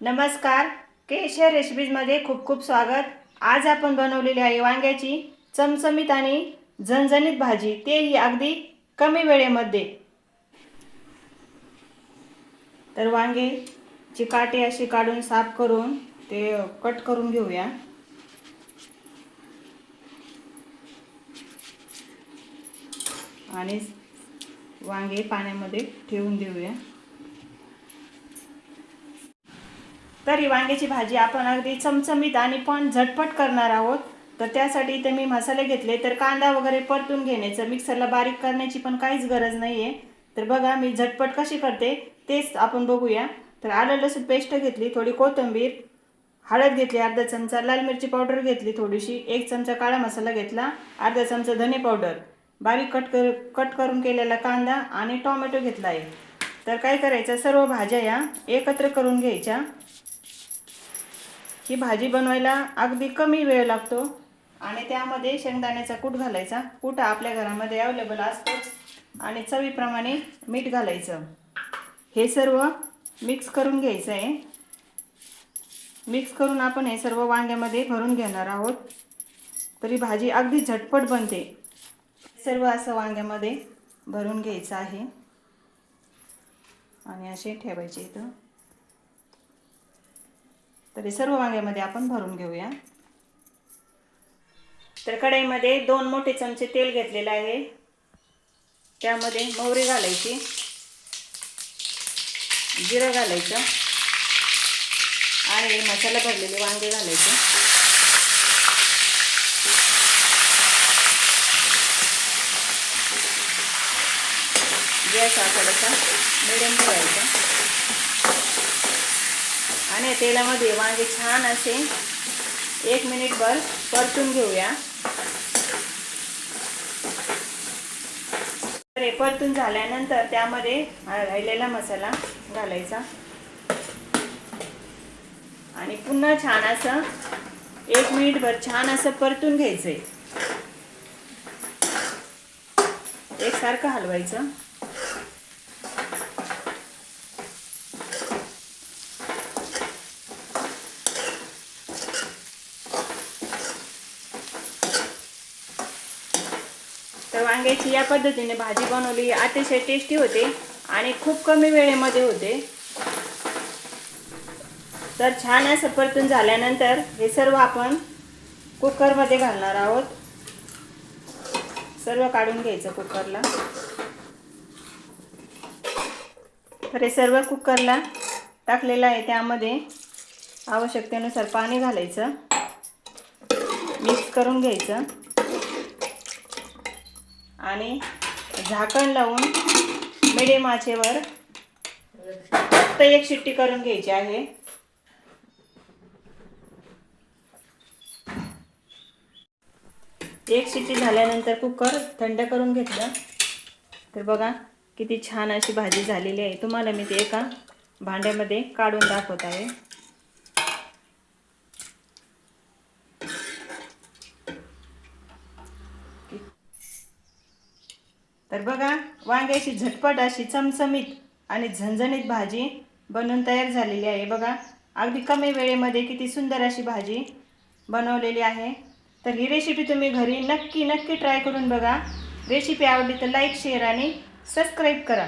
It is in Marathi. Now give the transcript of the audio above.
नमस्कार. केशर रेसिपीजमध्ये खूप खूप स्वागत. आज आपण बनवलेली आहे वांग्याची चमचमीत आणि झणझणीत भाजी. तेही अगदी कमी वेळेमध्ये. तर वांगेची काटे अशी काढून साफ करून ते कट करून घेऊया. आणि वांगे पाण्यामध्ये ठेवून देऊया. तर ही वांग्याची भाजी आपण अगदी चमचमीत आणि पण झटपट करणार आहोत. तर त्यासाठी इथे मी मसाले घेतले. तर कांदा वगैरे परतून घेण्याचं मिक्सरला बारीक करण्याची पण काहीच गरज नाही आहे तर बघा मी झटपट कशी करते तेच आपण बघूया. तर आलं लसूण पेस्ट घेतली थोडी कोथिंबीर हळद घेतली अर्धा चमचा लाल मिरची पावडर घेतली थोडीशी एक चमचा काळा मसाला घेतला अर्धा चमचा धने पावडर. बारीक कट कर कट करून केलेला कांदा आणि टॉमॅटो घेतला आहे तर काय करायचं? सर्व भाज्या या एकत्र करून घ्यायच्या. ही भाजी बनवायला अगदी कमी वेळ लागतो. आणि त्यामध्ये शेंगदाण्याचा कूट घालायचा. कूट आपल्या घरामध्ये अवेलेबल असतोच. आणि चवीप्रमाणे मीठ घालायचं. हे सर्व मिक्स करून घ्यायचं आहे मिक्स करून आपण हे सर्व वांग्यामध्ये भरून घेणार आहोत. तरी भाजी अगदी झटपट बनते. सर्व असं वांग्यामध्ये भरून घ्यायचं आहे. आणि असे ठेवायचे इथं. तर हे सर्व वांग्यामध्ये आपण भरून घेऊया. तर कढईमध्ये दोन मोठे चमचे तेल घेतलेलं आहे. त्यामध्ये मोहरी घालायची. जिरं घालायचं. आणि मसाला भरलेले वांगे घालायचे. गॅस हा थोडासा मिडियम ठेवायचा. आणि तेलामध्ये वांगे छान असे एक मिनिटभर परतून घेऊया. तर परतून झाल्यानंतर त्यामध्ये राहिलेला मसाला घालायचा. आणि पुन्हा छान असं एक मिनिटभर छान असं परतून घ्यायचंय. एकसारखं हलवायचं. वांग्याची या पद्धतीने भाजी बनवली. अतिशय टेस्टी होते आणि खूप कमी वेळेमध्ये होते. तर छान असं परतून झाल्यानंतर हे सर्व आपण कुकरमध्ये घालणार आहोत. सर्व काढून घ्यायचं कुकरला. तर हे सर्व कुकरला टाकलेलं आहे. त्यामध्ये आवश्यकतेनुसार पाणी घालायचं. मिक्स करून घ्यायचं. आणि झाकण लावून मिडियम आचेवर फक्त एक शिट्टी करून घ्यायची आहे. एक शिट्टी झाल्यानंतर कुकर थंड करून घेतलं. तर बघा किती छान अशी भाजी झालेली आहे. तुम्हाला मी ते एका भांड्यामध्ये काढून दाखवत आहे. तर बघा वांग्याची झटपट अशी चमचमीत आणि झणझणीत भाजी बनवून तयार झालेली आहे. बघा अगदी कमी वेळेमध्ये किती सुंदर अशी भाजी बनवलेली आहे. तर ही रेसिपी तुम्ही घरी नक्की नक्की ट्राय करून बघा. रेसिपी आवडली तर लाईक शेअर आणि सबस्क्राईब करा.